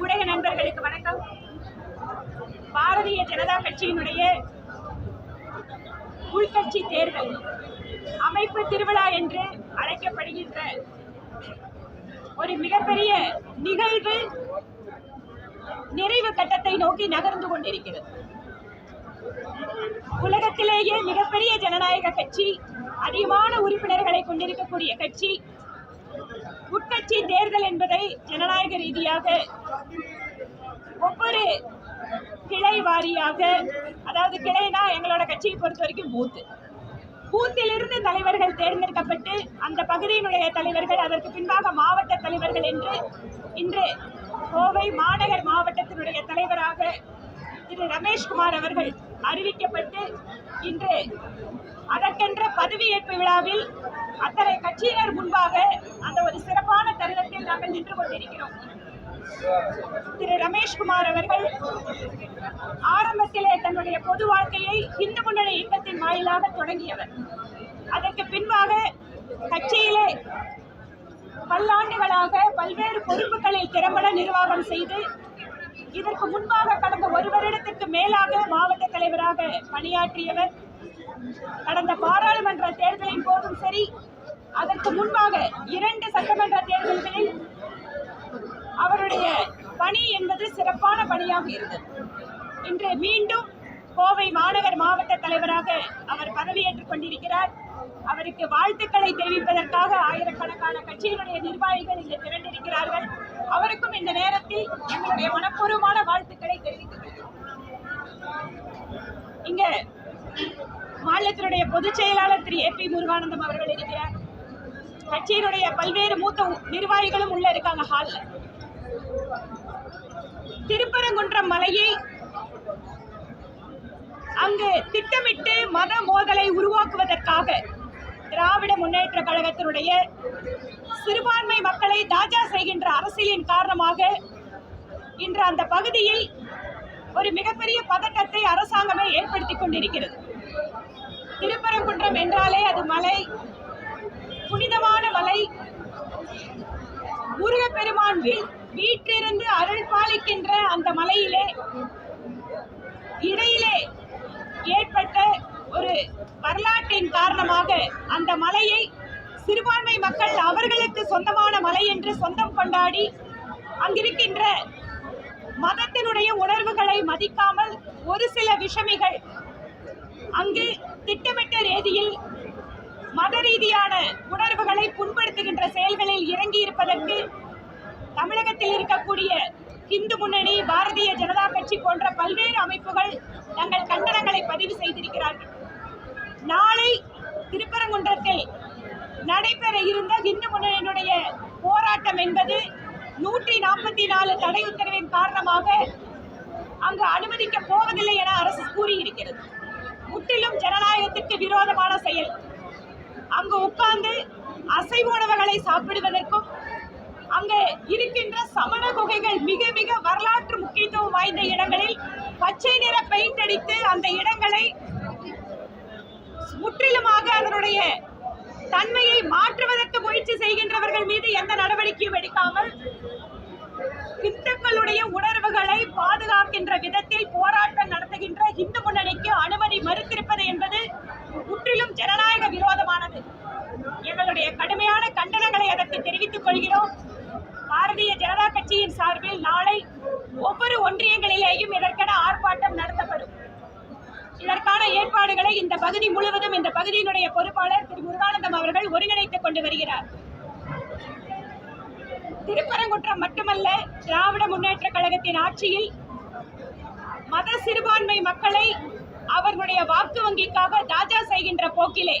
ஊடக நண்பர்களுக்கு வணக்கம். பாரதிய ஜனதா கட்சியினுடைய உள்கட்சி தேர்தல் அமைப்பு திருவிழா என்று அழைக்கப்படுகின்ற ஒரு மிகப்பெரிய நிகழ்வு நிறைவு கட்டத்தை நோக்கி நகர்ந்து கொண்டிருக்கிறது. உலகத்திலேயே மிகப்பெரிய ஜனநாயக கட்சி அதிகமான உறுப்பினர்களை கொண்டிருக்கக்கூடிய கட்சி உட்கட்சி தேர்தல் என்பதை ஜனநாயக ரீதியாக ஒவ்வொரு கிளை வாரியாக அதாவது கிளைனா எங்களோட கட்சியை பொறுத்த வரைக்கும் பூத்து. பூத்திலிருந்து தலைவர்கள் தேர்ந்தெடுக்கப்பட்டு அந்த பகுதியினுடைய தலைவர்கள் அதற்கு பின்பாக மாவட்ட தலைவர்கள் என்று இன்று கோவை மாநகர் மாவட்டத்தினுடைய தலைவராக திரு ரமேஷ்குமார் அவர்கள் அறிவிக்கப்பட்டு இன்று அதற்கென்ற பதவியேற்பு விழாவில் அத்தனை கட்சியினர் முன்பாக அந்த ஒரு சிறப்பான தருணத்தில் நாங்கள் நின்று கொண்டிருக்கிறோம். திரு ரமேஷ்குமார் அவர்கள் ஆரம்பத்திலே தன்னுடைய பொது வாழ்க்கையை இந்து முன்னணி இயக்கத்தின் வாயிலாக தொடங்கியவர். அதற்கு பின்பாக கட்சியிலே பல்லாண்டுகளாக பல்வேறு பொறுப்புகளில் திறம்பட நிர்வாகம் செய்து இதற்கு முன்பாக கடந்த ஒரு வருடத்திற்கு மேலாக மாவட்ட தலைவராக பணியாற்றியவர். கடந்த பாராளுமன்ற தேர்தலின் போதும் சரி அதற்கு முன்பாக இரண்டு சட்டமன்ற தேர்தல்களில் அவருடைய பணி என்பது சிறப்பான பணியாக இருந்தது. இன்று மீண்டும் கோவை மாநகர் மாவட்ட தலைவராக அவர் பதவியேற்றுக் கொண்டிருக்கிறார். அவருக்கு வாழ்த்துக்களை தெரிவிப்பதற்காக ஆயிரக்கணக்கான கட்சியினுடைய நிர்வாகிகள் இங்கு திரண்டிருக்கிறார்கள். அவருக்கும் இந்த நேரத்தில் எங்களுடைய மனப்பூர்வமான வாழ்த்துக்களை தெரிவித்துக் கொள்கிறோம். இங்க மாநிலத்தினுடைய பொதுச் செயலாளர் திரு ஏ பி முருகானந்தம் அவர்கள் இருக்கிறார் கட்சியினுடைய பல்வேறு மூத்த நிர்வாகிகளும் உள்ள இருக்காங்க ஹால்ல திருப்பரங்குன்றம் மலையை அங்கு திட்டமிட்டு மத மோதலை உருவாக்குவதற்காக திராவிட முன்னேற்ற கழகத்தினுடைய சிறுபான்மை மக்களை தாஜா செய்கின்ற அரசியலின் காரணமாக இன்று அந்த பகுதியில் ஒரு மிகப்பெரிய பதட்டத்தை அரசாங்கமே ஏற்படுத்திக் கொண்டிருக்கிறது. திருப்பரங்குன்றம் என்றாலே அது மலை. புனிதமான மலை. முருகப்பெருமான் வீட்டிலிருந்து அருள் பாலிக்கின்ற அந்த மலையிலே இடையிலே ஏற்பட்ட ஒரு வரலாற்றின் காரணமாக அந்த மலையை சிறுபான்மை மக்கள் அவர்களுக்கு சொந்தமான மலை என்று சொந்தம் கொண்டாடி அங்கிருக்கின்ற மதத்தினுடைய உணர்வுகளை மதிக்காமல் ஒரு சில விஷமிகள் அங்கு திட்டமிட்ட ரீதியில் மத ரீதியான உணர்வுகளை புண்படுத்துகின்ற செயல்களில் இறங்கி இருப்பதற்கு தமிழகத்தில் இருக்கக்கூடிய இந்து முன்னணி பாரதிய ஜனதா கட்சி போன்ற பல்வேறு அமைப்புகள் தங்கள் கண்டனங்களை பதிவு செய்திருக்கிறார்கள். நாளை திருப்பரங்குன்றத்தில் நடைபெற இருந்த இந்து முன்னணியினுடைய போராட்டம் என்பது நூற்றி நாற்பத்தி நாலு தடை உத்தரவின் காரணமாக அங்கு அனுமதிக்க போவதில்லை என அரசு கூறியிருக்கிறது. முற்றிலும் ஜனநாயகத்திற்கு விரோதமான செயல். அங்கு உட்கார்ந்து அசைவ உணவுகளை சாப்பிடுவதற்கும் அங்கு இருக்கின்ற சமண குகைகள் மிக மிக வரலாற்று முக்கியத்துவம் வாய்ந்த இடங்களில் பச்சை நிற பெயிண்ட் அடித்து அந்த இடங்களை முற்றிலுமாக அதனுடைய தன்மையை மாற்றுவதற்கு முயற்சி செய்கின்றவர்கள் மீது எந்த நடவடிக்கையும் எடுக்காமல் இந்துக்களுடைய உணர்வுகளை பாதுகாக்கின்ற விதத்தில் போராட்டம் நடத்துகின்ற இந்து முன்னணிக்கு அனுமதி மறுத்திருப்பது என்பது முற்றிலும் ஜனநாயக விரோதமானது. எங்களுடைய கடுமையான கண்டனங்களை அதற்கு தெரிவித்துக் கொள்கிறோம். பாரதிய ஜனதா கட்சியின் சார்பில் நாளை ஒவ்வொரு ஒன்றியங்களிலேயும் இதற்கென ஆர்ப்பாட்டம் நடத்தப்படும். இதற்கான ஏற்பாடுகளை இந்த பகுதி முழுவதும் இந்த பகுதியினுடைய பொறுப்பாளர் திரு முருகானந்தம் அவர்கள் ஒருங்கிணைத்துக் கொண்டு வருகிறார். திருப்பரங்குன்றம் மட்டுமல்ல திராவிட முன்னேற்ற கழகத்தின் ஆட்சியில் மத சிறுபான்மை மக்களை அவர்களுடைய வாக்கு வங்கிக்காக தாஜா செய்கின்ற போக்கிலே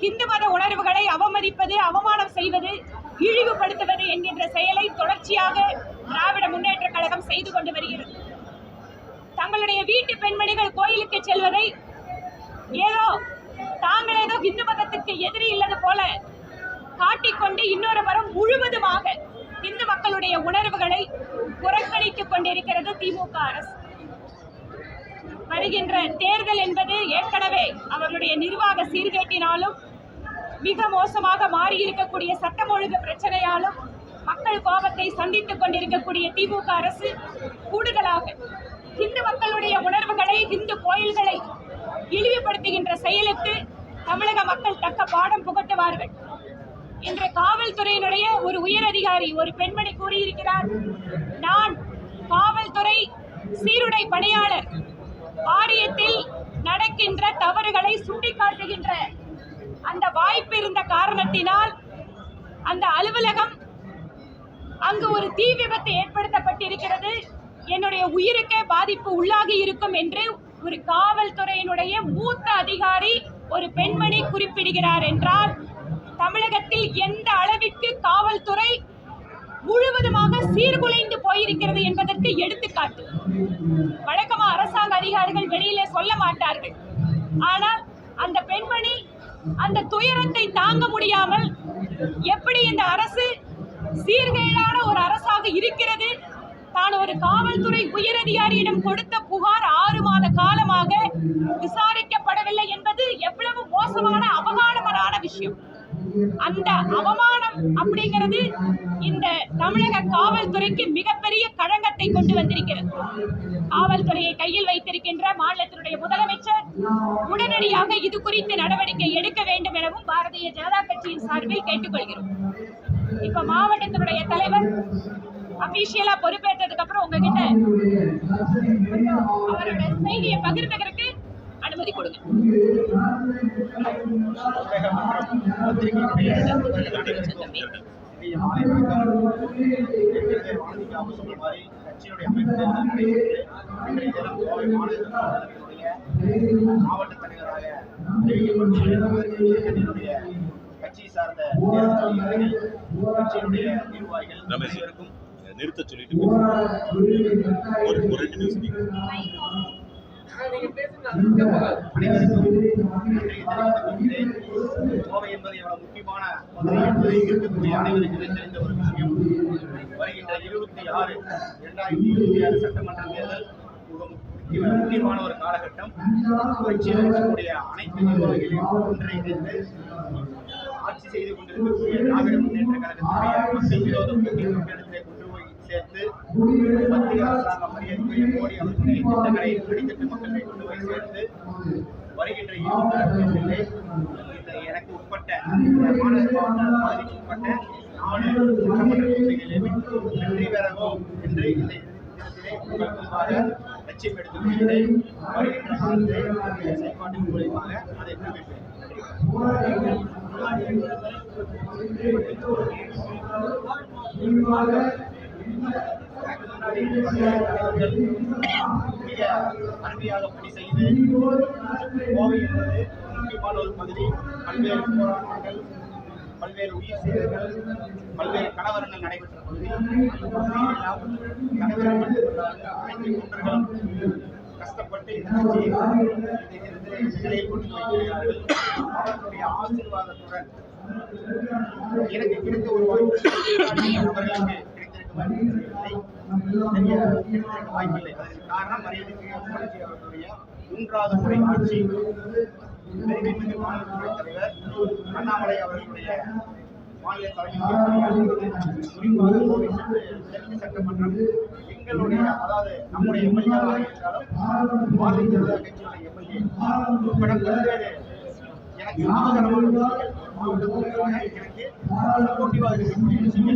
இந்து மத உணர்வுகளை அவமதிப்பது அவமானம் செய்வது இழிவுபடுத்துவது என்கின்ற செயலை தொடர்ச்சியாக திராவிட முன்னேற்ற கழகம் செய்து கொண்டு வருகிறது. தங்களுடைய வீட்டு பெண்மணிகள் கோயிலுக்கு செல்வதை ஏதோ தாங்கள் ஏதோ இந்து மதத்திற்கு எதிரி இல்லது போல காட்டிக்கொண்டு இன்னொரு மரம் முழுவதுமாக இந்து மக்களுடைய உணர்வுகளை புறக்கணித்துக் கொண்டிருக்கிறது திமுக அரசு. வருகின்ற தேர்தல் என்பது ஏற்கனவே அவர்களுடைய நிர்வாக சீர்கேட்டினாலும் மிக மோசமாக மாறியிருக்கக்கூடிய சட்டம் ஒழுங்கு பிரச்சனையாலும் மக்கள் கோபத்தை சந்தித்துக் கொண்டிருக்கக்கூடிய திமுக அரசு கூடுதலாக இந்து மக்களுடைய உணர்வுகளை இந்து கோயில்களை இழிவுபடுத்துகின்ற செயலுக்கு தமிழக மக்கள் தக்க பாடம் புகட்டுவார்கள். இன்று காவல்துறையினுடைய ஒரு உயர் அதிகாரி ஒரு பெண்மணி கூறியிருக்கிறார். நான் காவல்துறை சீருடை பணியாளர். ஆரியத்தில் நடக்கின்ற தவறுகளை சுட்டிக்காட்டுகின்ற அந்த வாய்ப்பு இருந்த காரணத்தினால் அந்த அலுவலகம் அங்கு ஒரு தீ விபத்து ஏற்படுத்தப்பட்டிருக்கிறது. என்னுடைய உயிருக்கே பாதிப்பு உள்ளாகி இருக்கும் என்று ஒரு காவல்துறையினுடைய மூத்த அதிகாரி ஒரு பெண்மணி குறிப்பிடுகிறார் என்றால் தமிழகத்தில் எந்த அளவிற்கு காவல்துறை முழுவதுமாக சீர்குலைந்து போயிருக்கிறது என்பதற்கு எடுத்துக்காட்டு. வழக்கமா அரசாங்க அதிகாரிகள் வெளியிலே சொல்ல மாட்டார்கள். ஆனால் அந்த பெண்மணி அந்த துயரத்தை தாங்க முடியாமல் எப்படி இந்த அரசு சீர்கேடான ஒரு அரசாக இருக்கிறது? தான் ஒரு காவல்துறை உயரதிகாரியிடம் கொடுத்த புகார் ஆறு மாத காலமாக விசாரிக்கப்படவில்லை என்பது எவ்வளவு மோசமான அவமானமான விஷயம். அந்த அவமானம் அப்படிங்கிறது இந்த தமிழக காவல்துறைக்கு மிகப்பெரிய களங்கத்தை கொண்டு வந்திருக்கிறது. காவல்துறையை கையில் வைத்திருக்கின்ற மாநிலத்தினுடைய முதலமைச்சர் உடனடியாக இது குறித்து நடவடிக்கை எடுக்க வேண்டும் எனவும் பாரதிய ஜனதா கட்சியின் சார்பில் கேட்டுக்கொள்கிறோம். இப்ப மாவட்டத்தினுடைய தலைவர் அபிஷியலா பொறுப்பேற்றதுக்கு அப்புறம் உங்ககிட்ட அவரோட செய்தியை பகிர்ந்துக்கிறதுக்கு அனுமதி கொடுங்க மாவட்ட தலைவராக அறிவிக்கப்பட்டுள்ள கட்சியினுடைய கட்சி சார்ந்த கட்சியினுடைய நிர்வாகிகள் நிறுத்த சொல்லிட்டு ஒரு ரெண்டு நிமிஷம். கோவை என்பது எவ்வளவு முக்கியமான மதுரை இருக்கக்கூடிய தெரிந்த ஒரு விஷயம் வருகின்ற இருபத்தி ஆறு இரண்டாயிரத்தி இருபத்தி ஆறு சட்டமன்ற தேர்தல் முக்கியமான ஒரு காலகட்டம் கட்சியில் இருக்கக்கூடிய அனைத்து நிர்வாகிகளையும் ஒன்றிணைந்து ஆட்சி செய்து கொண்டிருக்கக்கூடிய திராவிட முன்னேற்ற விரோத சேர்த்து மத்திய அரசாங்கம் அறியக்கூடிய மோடி அவர்களுடைய திட்டங்களை அடித்தட்டு மக்களை கொண்டு போய் சேர்த்து வருகின்ற இருபத்தி ஆறு இந்த எனக்கு உட்பட்ட பகுதிக்கு உட்பட்ட நாலு சட்டமன்ற வெற்றி பெறவும் என்று இந்த லட்சியம் வருகின்ற செயல்பாட்டின் மூலியமாக அதை நிறைவேற்றுவேன் மிக அருமையாக பணி செய்து கோவை என்பது முக்கியமான ஒரு பகுதி பல்வேறு போராட்டங்கள் பல்வேறு உயிர் சேதங்கள் பல்வேறு கலவரங்கள் நடைபெற்ற பகுதி தலைவர்கள் மட்டுமல்லாது அனைத்து தொண்டர்களும் கஷ்டப்பட்டு நிலையில் கொண்டு அவர்களுடைய ஆசீர்வாதத்துடன் எனக்கு கிடைத்த ஒரு வாய்ப்பு. அவர்களுக்கு வாய்ப்பில்லை அதற்கு காரணம் மரியாதைக்குரிய அவர்களுடைய மூன்றாவது முறை ஆட்சி பெருமைமிகு மாநில துணைத் தலைவர் அண்ணாமலை அவர்களுடைய மாநில தலைமை சட்டமன்றம் எங்களுடைய அதாவது நம்முடைய எம்எல்ஏவாக இருந்தாலும் பாரதிய ஜனதா கட்சியுடைய எம்எல்ஏ உட்பட பல்வேறு எனக்கு விஷயங்கள்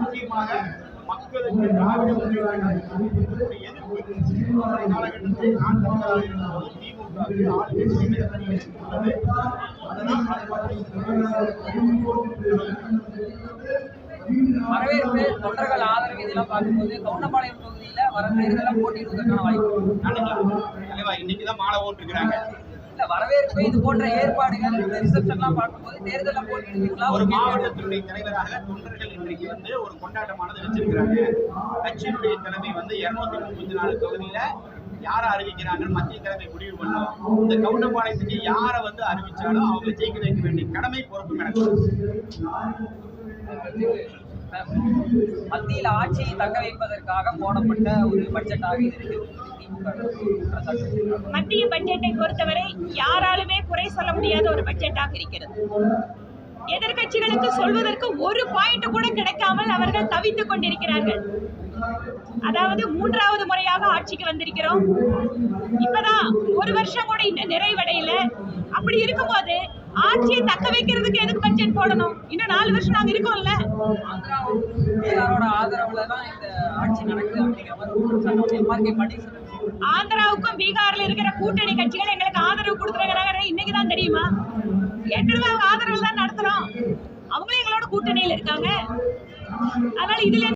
முக்கியமாக மக்களுக்கு திராவிட முன்னேற்ற காலகட்டத்தில் நான் தமிழராக இருந்தபோது அதனால் அதை பற்றி வரவேற்பு தொண்டர்கள் ஆதரவு இதெல்லாம் பார்க்கும்போது கவுண்டபாளையம் தொகுதியில வர தேர்தலில் போட்டியிடுவதற்கான வாய்ப்பு இன்னைக்கு தான் மாலை ஓட்டுருக்கிறாங்க வரவேற்பு இது போன்ற ஏற்பாடுகள் ரிசப்ஷன்லாம் பார்க்கும்போது தேர்தலில் போட்டியிடுவீங்களா? ஒரு மாவட்டத்தினுடைய தலைவராக தொண்டர்கள் இன்றைக்கு வந்து ஒரு கொண்டாட்டமானது வச்சிருக்கிறாங்க. கட்சியினுடைய தலைமை வந்து இருநூத்தி முப்பத்தி நாலு தொகுதியில யாரை அறிவிக்கிறாங்க மத்திய தலைமை முடிவு பண்ணும். இந்த கவுண்டபாளையத்துக்கு யாரை வந்து அறிவிச்சாலும் அவங்க ஜெயிக்க வைக்க வேண்டிய கடமை பொறுப்பு எனக்கு மத்தியில் ஆட்சியை தக்க வைப்பதற்காக போடப்பட்ட ஒரு பட்ஜெட்டாக இது இருக்கு. மத்திய பட்ஜெட்டை பொறுத்தவரை யாராலுமே குறை சொல்ல முடியாத ஒரு பட்ஜெட்டாக இருக்கிறது. எதிர்க்கட்சிகளுக்கு சொல்வதற்கு ஒரு பாயிண்ட் கூட கிடைக்காமல் அவர்கள் தவித்துக் கொண்டிருக்கிறார்கள். அதாவது மூன்றாவது முறையாக ஆட்சிக்கு வந்திருக்கிறோம். இப்பதான் ஒரு வருஷம் கூட இன்னும் நிறைவடையல. அப்படி இருக்கும்போது ஆட்சியை தக்க வைக்கிறதுக்கு எதுக்கு பட்ஜெட் போடணும்? இன்னும் நாலு வருஷம் நாங்க இருக்கோம்ல. ஆந்திராவும் பீகாரோட ஆதரவுல தான் இந்த ஆட்சி நடக்குது அப்படிங்கிற மாதிரி ஒரு குற்றச்சாட்டு எம்ஆர்கே பன்னீர்செல்வம் ஆந்திராவுக்கும் பீகார்ல இருக்கிற கூட்டணி கட்சிகள் எங்களுக்கு ஆதரவு கொடுக்குறாங்க இன்னைக்கு தான் தெரியுமா? அவங்க ஆதரவு தான் நடத்துறோம். அவங்களும் எங்களோட கூட்டணியில் இருக்காங்க. அதனால இதுல